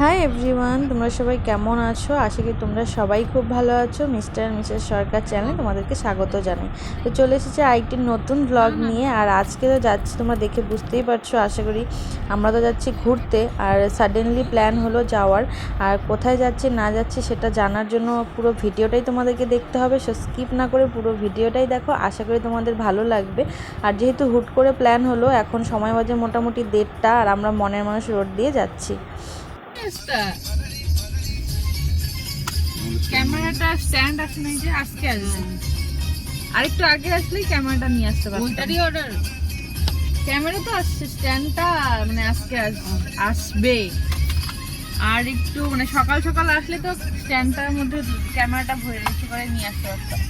Hi everyone তোমরা সবাই কেমন আছো? আশা করি তোমরা সবাই খুব ভালো আছো। মিস্টার মিসেস সরকার চ্যানেলে তোমাদেরকে স্বাগত জানাই। তো চলে এসেছে আরেকটি নতুন ব্লগ নিয়ে। আর আজকে তো যাচ্ছি তোমরা দেখে বুঝতেই পারছ আশা করি আমরা তো যাচ্ছি ঘুরতে। আর সাডেনলি প্ল্যান হলো যাওয়ার। আর কোথায় যাচ্ছি না যাচ্ছি সেটা জানার জন্য পুরো ভিডিওটাই তোমাদেরকে দেখতে হবে। সো স্কিপ না করে পুরো ভিডিওটাই দেখো। আশা করি তোমাদের ভালো লাগবে। আর যেহেতু হুট করে প্ল্যান হলো এখন সময় বাজে মোটামুটি দেড়টা। আর আমরা মনের মানুষ রোড দিয়ে যাচ্ছি। চেষ্টা ক্যামেরাটা স্ট্যান্ড আছে না এই যে আজকে আসবে। আরেকটু আগে আসলেই ক্যামেরাটা নিয়ে আসতে পারতাম। ওইটারই অর্ডার ক্যামেরা তো আসছে স্ট্যান্ডটা মানে আজকে আস- আসবে। আর একটু মানে সকাল সকাল আসলে তো স্ট্যান্ডটার মধ্যে ক্যামেরাটা ভরে রেখে করে নিয়ে আসতে পারতাম।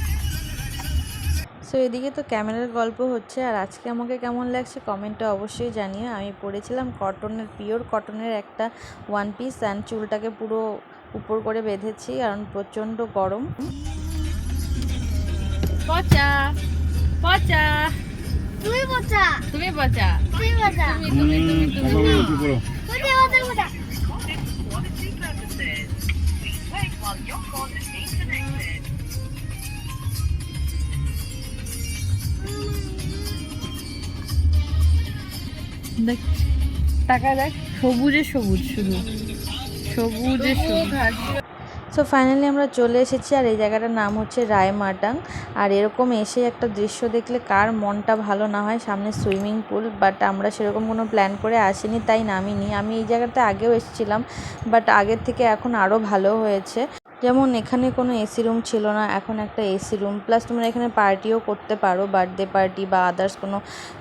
সো এদিকে তো ক্যামেরার গল্প হচ্ছে আর আজকে আমাকে কেমন লাগছে কমেন্টে অবশ্যই জানিও। আমি পরেছিলাম কটনের পিওর কটনের একটা ওয়ান পিস অ্যান্ড চুলটাকে পুরো উপর করে বেঁধেছি কারণ প্রচণ্ড গরম। পচা পচা। তুমি বাচ্চা তুমি পচা। তুমি বাচ্চা তুমি তুমি তুমি তুমি। দেখ টাকা দেখ, সবুজে সবুজ শুধু। সবুজে সবুজ। সো ফাইনালি আমরা চলে এসেছি, আর এই জায়গাটার নাম হচ্ছে রায়মাটাং। আর এরকম এসে একটা দৃশ্য দেখলে কার মনটা ভালো না হয়, সামনে সুইমিং পুল বাট আমরা সেরকম কোনো প্ল্যান করে আসিনি, তাই নামিনি। আমি এই জায়গাতে আগেও এসেছিলাম বাট আগের থেকে এখন আরও ভালো হয়েছে। যেমন এখানে কোনো এসি রুম ছিল না, এখন একটা এসি রুম প্লাস তোমরা এখানে পার্টিও করতে পারো বার্থডে পার্টি বা আদার্স কোনো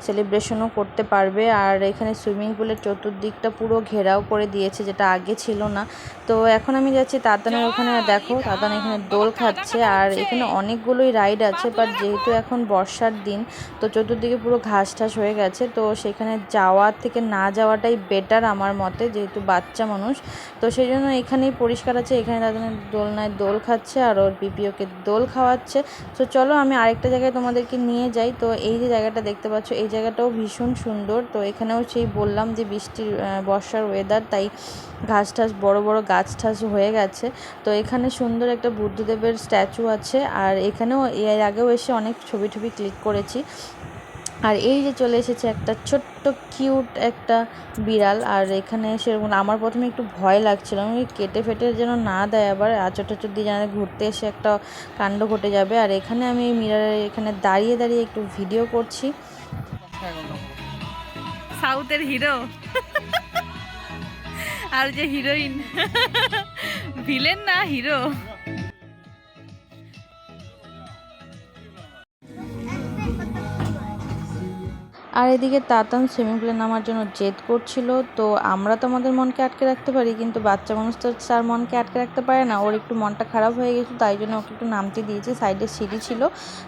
সেলিব্রেশনও করতে পারবে। আর এখানে সুইমিং পুলের চতুর্দিকটা পুরো ঘেরাও করে দিয়েছে, যেটা আগে ছিল না। তো এখন আমি যাচ্ছি তাতানের ওখানে দেখো তাতান এখানে দোল খাচ্ছে, আর এখানে অনেকগুলোই রাইড আছে বাট যেহেতু এখন বর্ষার দিন, তো চতুর্দিকে পুরো ঘাস ঠাস হয়ে গেছে। তো সেখানে যাওয়া থেকে না যাওয়াটাই বেটার আমার মতে, যেহেতু বাচ্চা মানুষ। তো সেই জন্য এখানেই পরিষ্কার আছে, এখানে তাদের তাতানের দোলনায় দোল খাচ্ছে আর ওর পিপিওকে দোল খাওয়াচ্ছে। তো চলো আমি আরেকটা জায়গায় তোমাদেরকে নিয়ে যাই। তো এই যে জায়গাটা দেখতে পাচ্ছ, এই জায়গাটাও ভীষণ সুন্দর। তো এখানেও সেই বললাম যে বৃষ্টির বর্ষার ওয়েদার তাই ঘাস ঠাস, বড় বড় গাছ ঠাস হয়ে গেছে। তো এখানে সুন্দর একটা বুদ্ধদেবের স্ট্যাচু আছে। আর এখানেও, এর আগেও এসে অনেক ছবি টবি ক্লিক করেছি। আর এই যে চলে এসেছে একটা ছোট্ট, কিউট একটা বিড়াল। আর এখানে সেরকম আমার প্রথমে একটু ভয় লাগছিল। আমি কেটে ফেটে যেন না দেয় আবার আচর টাচর দিয়ে যেন ঘুরতে এসে একটা কাণ্ড ঘটে যাবে। আর এখানে আমি মিরারের এখানে দাঁড়িয়ে দাঁড়িয়ে একটু ভিডিও করছি। সাউথের হিরো। আর যে হিরোইন। ভিলেন না, হিরো। আর এদিকে তাতান সুইমিং পুলে নামার জন্য জেদ করছিল, তো আমরা তো আমাদের মনকে আটকে রাখতে পারি, কিন্তু বাচ্চা মানুষ তো তার মনকে আটকে রাখতে পারে না। ওর একটু মনটা খারাপ হয়ে গেছে তাই জন্য ওকে একটু নামতে দিয়েছি, সাইডে সিঁড়ি ছিল।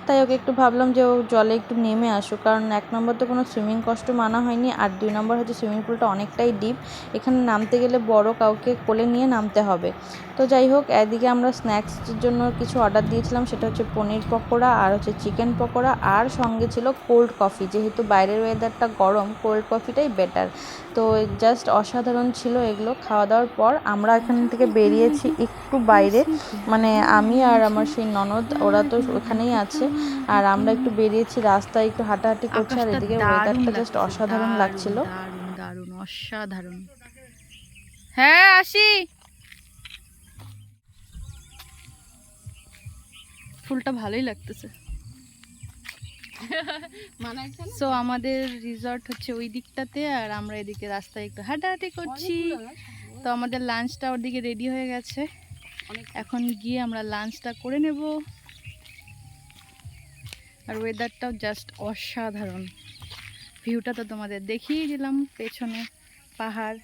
তাই ওকে একটু ভাবলাম যে ও জলে একটু নেমে আসুক, কারণ এক নম্বর তো কোনো সুইমিং কষ্ট মানা হয়নি, আর দুই নম্বর হচ্ছে সুইমিং পুলটা অনেকটাই ডিপ এখানে নামতে গেলে বড় কাউকে কোলে নিয়ে নামতে হবে। তো যাই হোক, এদিকে আমরা স্ন্যাক্সের জন্য কিছু অর্ডার দিয়েছিলাম, সেটা হচ্ছে পনির পকোড়া, আর হচ্ছে চিকেন পকোড়া, আর সঙ্গে ছিল কোল্ড কফি যেহেতু বাইরের ওয়েদারটা গরম কোল্ড কফিটাই বেটার তো জাস্ট অসাধারণ ছিল এগুলো। খাওয়া দাওয়ার পর আমরা এখান থেকে বেরিয়েছি একটু বাইরে। মানে আমি আর আমার সেই ননদ ওরা তো ওখানেই আছে। আর আমরা একটু বেরিয়েছি রাস্তায় একটু হাঁটাহাঁটি করছি আর এদিকে ওয়েদারটা জাস্ট অসাধারণ লাগছিল। দারুণ অসাধারণ। হ্যাঁ আসি। ফুলটা ভালোই লাগতেছে। সো আমাদের রিসর্ট হচ্ছে ওই দিকটাতে আর আমরা এদিকে রাস্তায় একটু হাঁটাহাঁটি করছি। তো আমাদের লাঞ্চটা ওদিকে রেডি হয়ে গেছে। এখন গিয়ে আমরা লাঞ্চটা করে নেব। আর ওয়েদারটাও জাস্ট অসাধারণ। ভিউটা তো তোমাদের দেখিয়ে দিলাম পেছনে পাহাড়।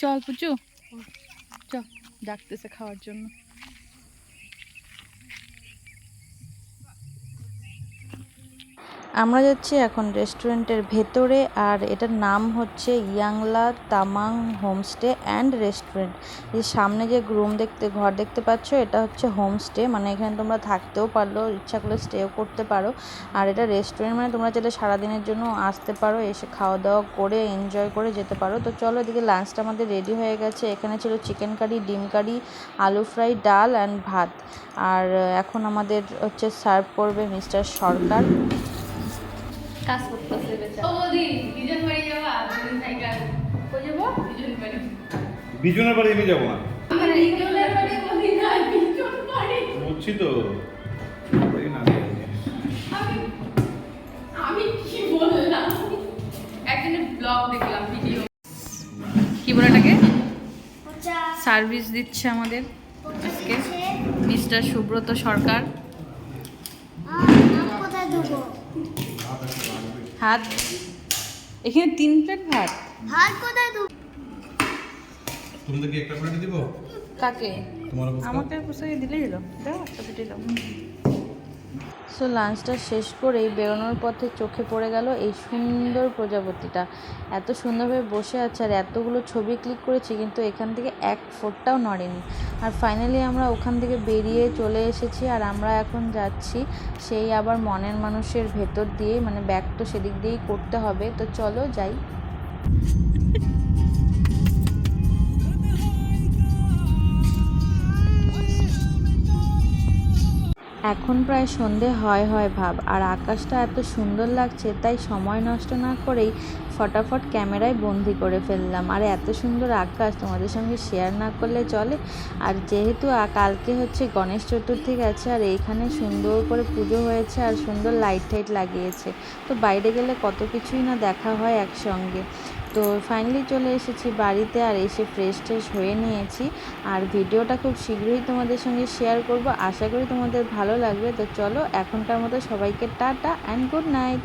চল পুচু। চল ডাকতেছে খাওয়ার জন্য। আমরা যাচ্ছি এখন রেস্টুরেন্টের ভেতরে আর এটার নাম হচ্ছে Yangla Tamang homestay and restaurant. এই সামনে যে রুম দেখতে, ঘর দেখতে পাচ্ছ, এটা হচ্ছে হোমস্টে মানে এখানে তোমরা থাকতেও পারল ইচ্ছা করলে স্টেও করতে পারো। আর এটা রেস্টুরেন্ট মানে তোমরা চাইলে সারাদিনের জন্য আসতে পারো, এসে খাওয়া দাওয়া করে এনজয় করে যেতে পারো। তো চলো এদিকে লাঞ্চটা আমাদের রেডি হয়ে গেছে। এখানে ছিল চিকেন কারি ডিম কারি আলু ফ্রাই ডাল অ্যান্ড ভাত। আর এখন আমাদের হচ্ছে সার্ভ করবে মিস্টার সরকার। কাজ করতেছে ও দি দুজন বাড়ি যাবা? দুজন সাইকেল। কই যাব? দুজন বাড়ি। বিজনের বাড়ি আমি যাব না। আমরা দুজনের বাড়ি বলি না দুজন বাড়ি। বুঝছি তো আমি আমি কি বললাম? একদিনের ব্লগ দেখলাম ভিডিও কি বলে এটাকে? সার্ভিস দিচ্ছে আমাদের আজকে? মিস্টার সুব্রত সরকার। কোথায় দেবো? হাত এখানে তিন প্লেট ভাত। ভাত কোথায় দেবো তোমাদের কি একটা প্লেট দিব? কাকে? তোমার? আমাকে পুষে দিলেই হলো। দাও একটা পেটে দাও। লাঞ্চটা শেষ করেই বেরোনোর পথে চোখে পড়ে গেল এই সুন্দর প্রজাপতিটা। এত সুন্দরভাবে বসে আছে আর এতগুলো ছবি ক্লিক করেছি কিন্তু এখান থেকে এক ফোটটাও নড়েনি। আর ফাইনালি আমরা ওখান থেকে বেরিয়ে চলে এসেছি আর আমরা এখন যাচ্ছি সেই আবার মনের মানুষের ভেতর দিয়ে মানে ব্যাগ তো সেদিক দিয়েই করতে হবে। তো চলো যাই। এখন প্রায় সন্ধে, হয় হয়, ভাব। আর আকাশটা এত সুন্দর লাগছে, তাই সময় নষ্ট না করেই ফটাফট ক্যামেরায় বন্দি করে ফেললাম। আর এত সুন্দর আকাশ, তোমাদের সঙ্গে শেয়ার না করলে চলে। আর যেহেতু কালকে হচ্ছে গণেশ চতুর্থী গেছে, আর এইখানে সুন্দর করে পুজো হয়েছে, আর সুন্দর লাইট টাইট লাগিয়েছে। তো বাইরে গেলে কত কিছুই না দেখা হয় একসঙ্গে। তো ফাইনালি চলে এসেছি বাড়িতে আর এসে ফ্রেশ ট্রেশ হয়ে নিয়েছি। আর ভিডিওটা খুব শীঘ্রই তোমাদের সঙ্গে শেয়ার করব। আশা করি তোমাদের ভালো লাগবে। তো চলো এখনকার মতো সবাইকে টাটা অ্যান্ড গুড নাইট